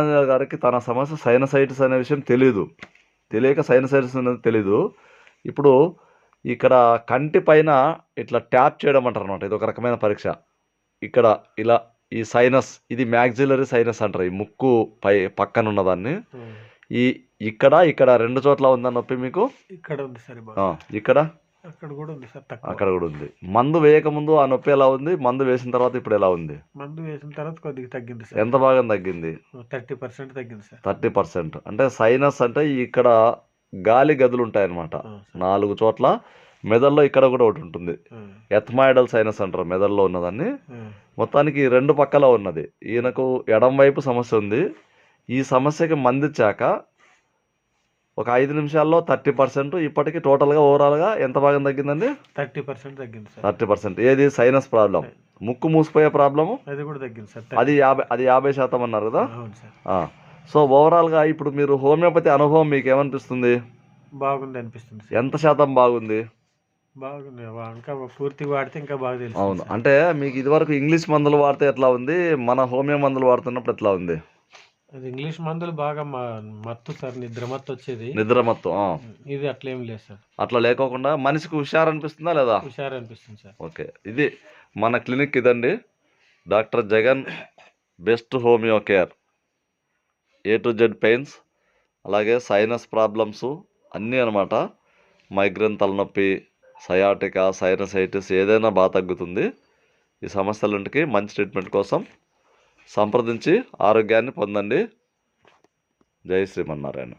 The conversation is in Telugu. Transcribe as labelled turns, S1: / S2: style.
S1: గారికి తన సమస్య సైనసైటిస్ అనే విషయం తెలియదు తెలియక సైనసైటిస్ అనేది తెలీదు. ఇప్పుడు ఇక్కడ కంటి పైన ఇట్లా ట్యాప్ చేయడం అంటారు అనమాట ఇది ఒక రకమైన పరీక్ష. ఇక్కడ ఇలా ఈ సైనస్ ఇది మ్యాక్సిలరీ సైనస్ అంటారు. ఈ ముక్కు పై పక్కన ఉన్నదాన్ని ఈ ఇక్కడ ఇక్కడ రెండు చోట్ల ఉందా నొప్పి మీకు?
S2: ఇక్కడ ఉంది
S1: ఇక్కడ?
S2: అక్కడ కూడా ఉంది సార్ తక్కువ.
S1: అక్కడ కూడా ఉంది. మందు వేయకముందు ఆ నొప్పి ఎలా ఉంది? మందు వేసిన తర్వాత ఇప్పుడు ఎలా ఉంది?
S2: మందు వేసిన తర్వాత కొద్దిగా తగ్గింది సార్.
S1: ఎంత భాగం తగ్గింది?
S2: థర్టీ పర్సెంట్ తగ్గింది సార్.
S1: Thirty percent. అంటే సైనస్ అంటే ఇక్కడ గాలి గదులు ఉంటాయన్నమాట. నాలుగు చోట్ల మెదడులో ఇక్కడ కూడా ఒకటి ఉంటుంది. ఎథమాయిడల్ సైనస్ అంటారు మెదడులో ఉన్నదాన్ని. మొత్తానికి రెండు పక్కల ఉన్నది. ఈయనకు ఎడం వైపు సమస్య ఉంది. ఈ సమస్యకి మందిచ్చాక ఒక ఐదు నిమిషాల్లో థర్టీ పర్సెంట్ ఇప్పటికి టోటల్గా ఓవరాల్గా ఎంత భాగం తగ్గిందండి?
S2: థర్టీ పర్సెంట్ తగ్గింది సార్.
S1: Thirty percent. ఏది? సైనస్ ప్రాబ్లం ముక్కు మూసిపోయే ప్రాబ్లము?
S2: అది కూడా తగ్గింది సార్.
S1: అది యాభై అది యాభై శాతం అన్నారు కదా. సో ఓవరాల్గా ఇప్పుడు మీరు హోమియోపతి అనుభవం మీకు ఏమనిపిస్తుంది?
S2: బాగుంది అనిపిస్తుంది
S1: ఎంత శాతం బాగుంది?
S2: బాగుంది. ఇంకా పూర్తిగా వాడితే ఇంకా బాగా తెలుసు
S1: అవును. అంటే మీకు ఇదివరకు ఇంగ్లీష్ మందులు వాడితే ఎట్లా ఉంది? మన హోమియో మందులు వాడుతున్నప్పుడు ఎట్లా ఉంది?
S2: అది ఇంగ్లీష్ మందులు బాగా మత్తు సార్ నిద్ర మత్తు వచ్చేది.
S1: నిద్ర మొత్తం.
S2: ఇది అట్లేం లేదు సార్.
S1: అట్లా లేకోకుండా మనిషికి హుషారు అనిపిస్తుందా లేదా?
S2: హుషారు అనిపిస్తుంది సార్.
S1: ఓకే ఇది మన క్లినిక్ ఇదండి. Doctor Jagan best homeo care. A to Z pains అలాగే సైనస్ ప్రాబ్లమ్స్ అన్నీ అనమాట. మైగ్రేన్ తలనొప్పి సయాటికా సైనసైటిస్ ఏదైనా బాగా తగ్గుతుంది. ఈ సమస్యలన్నిటికీ మంచి ట్రీట్మెంట్ కోసం సంప్రదించి ఆరోగ్యాన్ని పొందండి. జై శ్రీమన్నారాయణ.